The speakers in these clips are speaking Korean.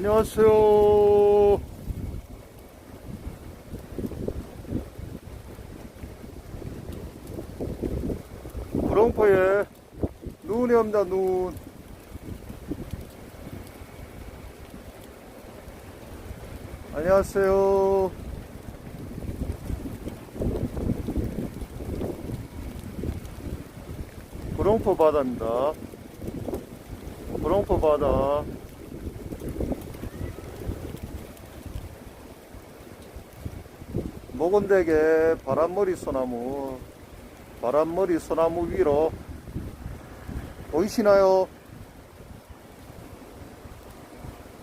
안녕하세요. 구렁포에 눈이 옵니다, 눈. 안녕하세요. 구렁포 바다입니다. 구렁포 바다. 목원대게 바람머리 소나무, 바람머리 소나무 위로 보이시나요?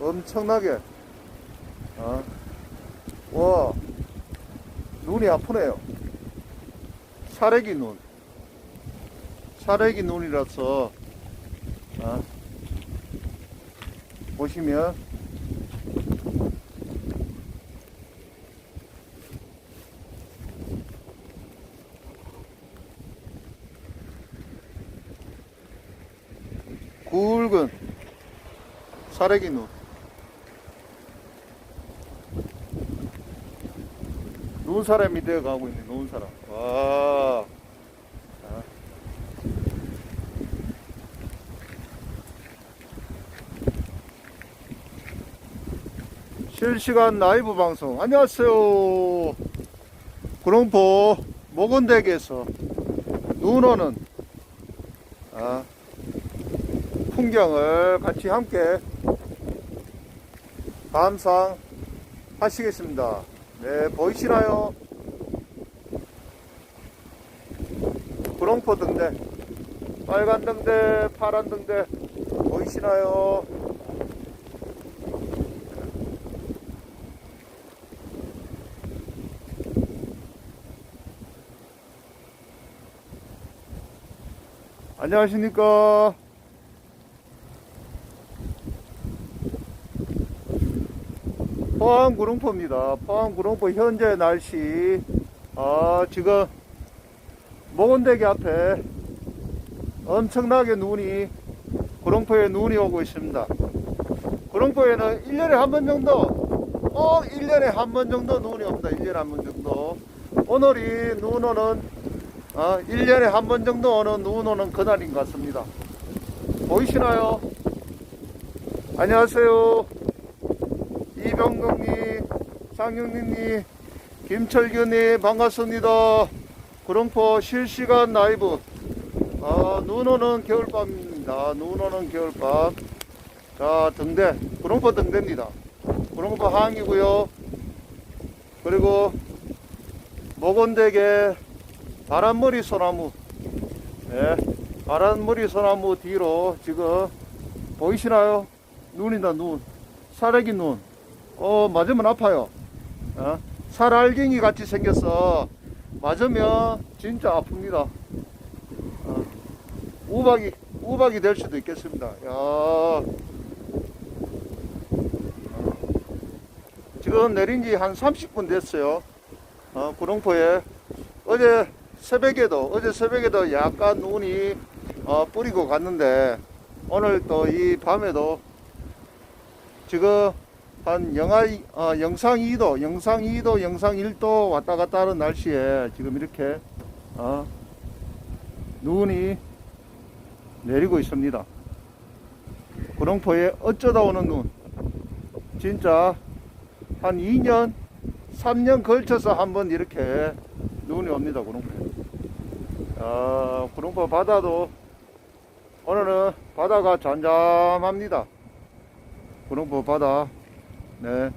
엄청나게, 어? 와, 눈이 아프네요. 사래기 눈. 사래기 눈이라서, 어? 보시면, 굵은 사래기 눈. 눈 사람이 되어 가고 있네, 눈 사람. 와. 자. 실시간 라이브 방송. 안녕하세요. 구롱포 목원대교에서 눈 오는 아, 풍경을 같이 함께 감상 하시겠습니다. 네, 보이시나요? 구롱포 등대, 빨간 등대, 파란 등대, 보이시나요? 안녕하십니까? 포항 구릉포입니다. 포항 구릉포 현재 날씨 아 지금 목원대교 앞에 엄청나게 눈이 구릉포에 눈이 오고 있습니다. 구릉포에는 1년에 한 번 정도 꼭 1년에 한 번 정도 눈이 옵니다. 1년에 한 번 정도 오늘이 눈 오는 어, 1년에 한 번 정도 오는 눈 오는 그날인 것 같습니다. 보이시나요? 안녕하세요. 이병경님, 장영민님, 김철규님 반갑습니다. 구릉포 실시간 라이브. 아, 눈 오는 겨울밤입니다. 눈 오는 겨울밤. 자, 등대. 구릉포 등대입니다. 구릉포 항이고요. 그리고 목원대게 바람머리 소나무. 네, 바람머리 소나무 뒤로 지금 보이시나요? 눈이다, 눈. 사래기 눈. 어, 맞으면 아파요. 어? 살알갱이 같이 생겼어. 맞으면 진짜 아픕니다. 어, 우박이, 우박이 될 수도 있겠습니다. 야. 어. 지금 내린 지 한 30분 됐어요. 어, 구릉포에. 어제 새벽에도, 어제 새벽에도 약간 눈이 어, 뿌리고 갔는데, 오늘 또 이 밤에도 지금 한 영하, 어, 영상 2도, 영상 2도, 영상 1도 왔다 갔다 하는 날씨에 지금 이렇게, 어, 눈이 내리고 있습니다. 구릉포에 어쩌다 오는 눈. 진짜 한 2년, 3년 걸쳐서 한번 이렇게 눈이 옵니다, 구릉포. 아, 구릉포 바다도 오늘은 바다가 잠잠합니다. 구릉포 바다. 네.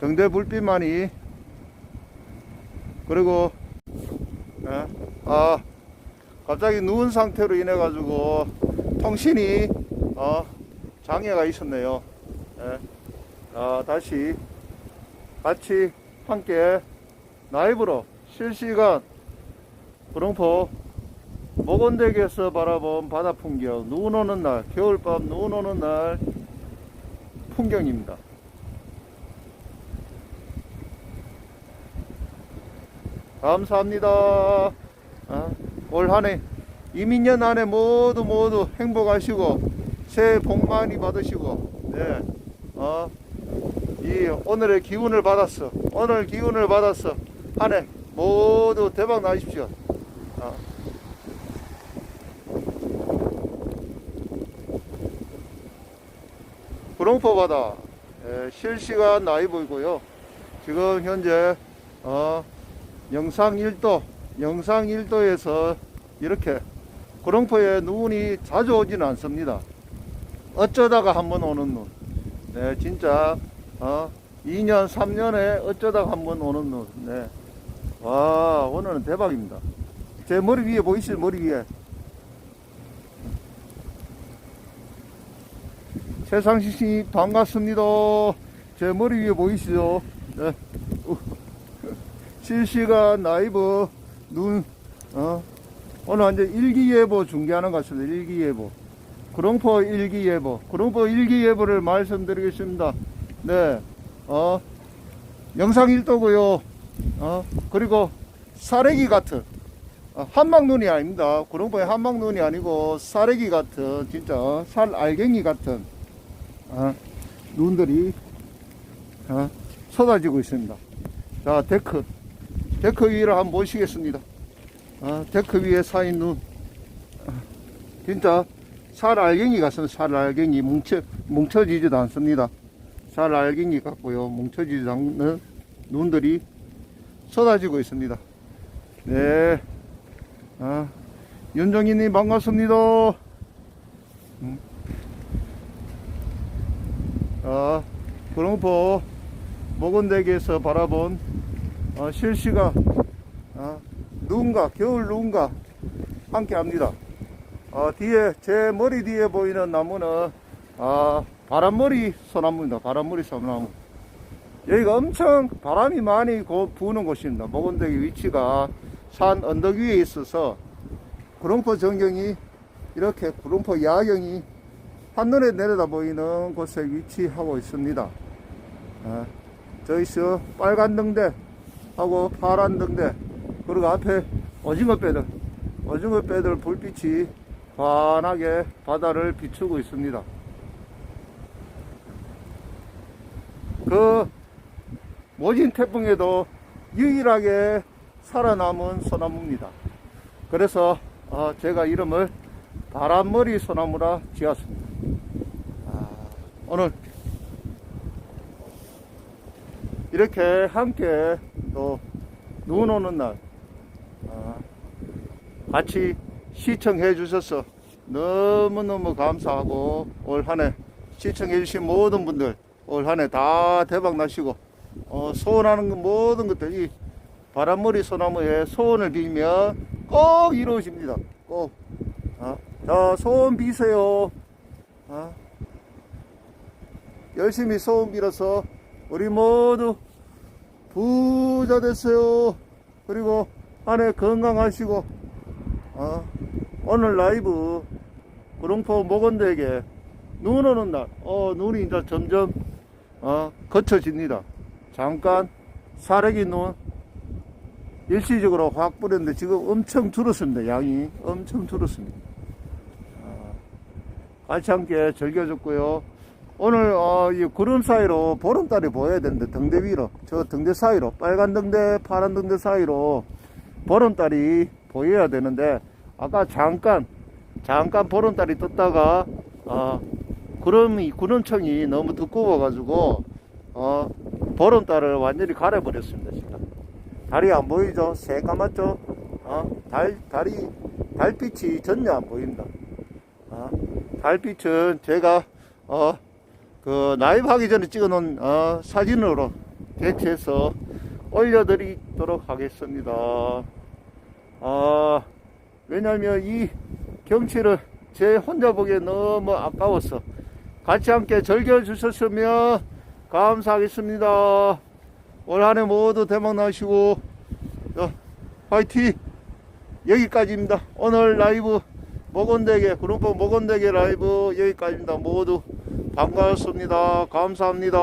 등대 불빛만이 그리고 네. 아 갑자기 누운 상태로 인해 가지고 통신이 어, 장애가 있었네요. 네. 아, 다시 같이 함께 라이브로 실시간 구릉포 목원대교에서 바라본 바다 풍경 눈 오는 날 겨울밤 눈 오는 날 풍경입니다. 감사합니다. 어, 올 한해 이민년 안에 모두 모두 행복하시고 새해 복 많이 받으시고 네, 어, 이 오늘의 기운을 받았어. 오늘 기운을 받았어. 한 해 모두 대박 나십시오. 어. 구룡포 바다 예, 실시간 라이브이고요. 지금 현재 어, 영상 1도, 영상 1도에서 이렇게 구룡포에 눈이 자주 오지는 않습니다. 어쩌다가 한 번 오는 눈. 네, 진짜 어, 2년, 3년에 어쩌다가 한 번 오는 눈. 네. 와, 오늘은 대박입니다. 제 머리 위에 보이시죠? 머리 위에. 최상식 씨 반갑습니다. 제 머리 위에 보이시죠? 네. 우. 실시간 라이브 눈 어? 오늘 완전 일기예보 중계하는 것 같습니다. 일기예보. 구룡포 일기예보. 구룡포 일기예보를 말씀드리겠습니다. 네. 어, 영상 1도고요. 어, 그리고 사래기 같은 어, 한방눈이 아닙니다. 구룡포의 한방눈이 아니고 사래기 같은 진짜 살 알갱이 같은 어, 눈들이 어, 쏟아지고 있습니다. 자 데크 데크 위를 한번 보시겠습니다. 어, 데크 위에 쌓인 눈 어, 진짜 살 알갱이 같은 살 알갱이 뭉쳐 뭉쳐지지도 않습니다. 살 알갱이 같고요 뭉쳐지지 않는 눈들이 쏟아지고 있습니다. 네. 아, 윤정희님 반갑습니다. 음. 아, 구룡포 목원대교에서 바라본 어, 실시간 어, 누군가 겨울 누군가 함께 합니다. 어, 뒤에 제 머리 뒤에 보이는 나무는 아, 바람머리 소나무입니다. 바람머리 소나무. 여기가 엄청 바람이 많이 고- 부는 곳입니다. 목원대교 위치가 산 언덕 위에 있어서 구룡포 전경이 이렇게 구룡포 야경이 한눈에 내려다 보이는 곳에 위치하고 있습니다. 아, 저기서 빨간 등대 하고 파란 등대 그리고 앞에 오징어 배들 오징어 배들 불빛이 환하게 바다를 비추고 있습니다. 그 모진 태풍에도 유일하게 살아남은 소나무입니다. 그래서 어, 제가 이름을 바람머리 소나무라 지었습니다. 아, 오늘 이렇게 함께 또 눈 오는 날 아, 같이 시청해 주셔서 너무너무 감사하고 올 한 해 시청해 주신 모든 분들 올 한 해 다 대박 나시고 어, 소원하는 그 모든 것들이 바람머리 소나무에 소원을 빌면 꼭 이루어집니다. 꼭. 어, 자, 소원 비세요. 어? 열심히 소원 빌어서 우리 모두 부자 됐어요. 그리고 한해 건강하시고, 어, 오늘 라이브 구룡포 목원대에게 눈 오는 날, 어, 눈이 이제 점점, 어, 거쳐집니다. 잠깐 사래기 눈 일시적으로 확 뿌렸는데 지금 엄청 줄었습니다. 양이 엄청 줄었습니다. 아, 같이 함께 즐겨줬고요. 오늘 어, 이 구름 사이로 보름달이 보여야 되는데 등대 위로 저 등대 사이로 빨간 등대 파란 등대 사이로 보름달이 보여야 되는데 아까 잠깐 잠깐 보름달이 떴다가 어, 구름이 구름청이 너무 두꺼워 가지고 어, 보름달을 완전히 가려버렸습니다 지금. 달이 안 보이죠? 새까맣죠? 어, 달 달이 달빛이 전혀 안 보입니다. 어, 달빛은 제가 어, 그 나입하기 전에 찍어놓은 어, 사진으로 대체해서 올려드리도록 하겠습니다. 아, 왜냐하면 이 경치를 제 혼자 보기에 너무 아까워서 같이 함께 즐겨주셨으면 감사하겠습니다. 올 한해 모두 대박 나시고 자, 화이팅! 여기까지입니다. 오늘 라이브 목원대게 그룹 목원대게 라이브 여기까지입니다. 모두 반갑습니다. 감사합니다.